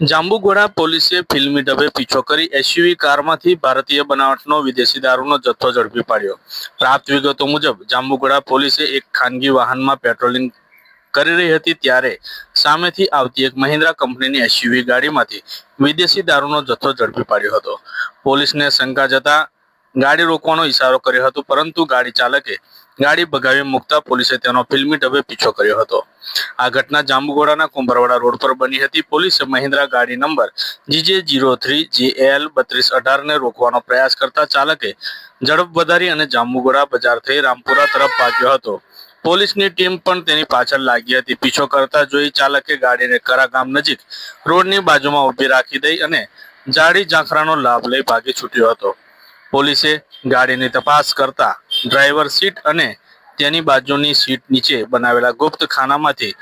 જાંબુઘોડા પોલીસે ફિલ્મી ઢબે પીછો કરી એસયુવી કારમાંથી ભારતીય બનાવટનો વિદેશી દારૂનો જથ્થો ઝડપી પાડ્યો. પ્રાપ્ત વિગતો મુજબ, જાંબુગોડા પોલીસે એક ખાનગી વાહનમાં પેટ્રોલિંગ કરી રહી હતી ત્યારે સામેથી આવતી એક મહિન્દ્રા કંપનીની એસયુવી ગાડીમાંથી વિદેશી દારૂનો જથ્થો ઝડપી પાડ્યો હતો. પોલીસને શંકા જતા ગાડી રોકવાનો ઇશારો કર્યો હતો, પરંતુ ગાડી ચાલકે ગાડી ભગાવી મૂકતા પોલીસે તેનો ફિલ્મી ઢબે પીછો કર્યો હતો. આ ઘટના જાંબુગોડાના કુંભરવાડા રોડ પર બની હતી. પોલીસે મહિન્દ્રા ગાડી number GJ zero three GL બત્રીસ અઢારને રોકવાનો પ્રયાસ કરતા ચાલકે ઝડપ વધારી અને જાંબુગોડા બજાર થઈ રામપુરા તરફ ભાગ્યો હતો. પોલીસની ટીમ પણ તેની પાછળ લાગી હતી. પીછો કરતા જોઈ ચાલકે ગાડીને કરા ગામ નજીક રોડની બાજુમાં ઊભી રાખી દઈ અને જાડી ઝાંખરાનો લાભ લઈ ભાગી છૂટ્યો હતો. પોલીસે ગાડીની તપાસ કરતા ડ્રાઈવર સીટ અને તેની બાજુની સીટ નીચે બનાવેલા ગુપ્ત ખાનામાંથી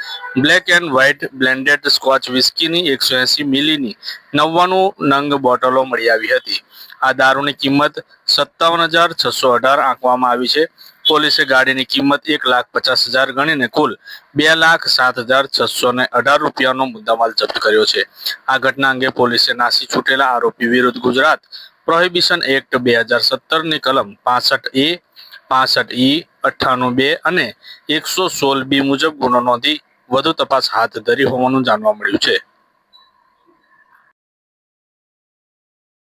black and white blended scotch વિસ્કીની એકસો એસી મિલીની નવ્વાણું નંગ બોટલો મળી આવી હતી. આ દારૂની કિંમત સત્તાવન હજાર છસો અઢાર આંકવામાં આવી છે. પોલીસે ગાડીની કિંમત એક લાખ પચાસ હજાર ગણીને કુલ બે લાખ સાત હજાર છસો ને અઢાર રૂપિયાનો મુદ્દામાલ જપ્ત કર્યો છે. આ ઘટના અંગે પોલીસે નાસી છૂટેલા આરોપી વિરુદ્ધ ગુજરાત પ્રોહિબિશન એક્ટ બે હજાર સત્તરની કલમ પાસઠ એ, પાસઠ ઈ, અઠ્ઠાણું બે અને એકસો સોળ બી મુજબ ગુનો નોંધી વધુ તપાસ હાથ ધરી હોવાનું જાણવા મળ્યું છે.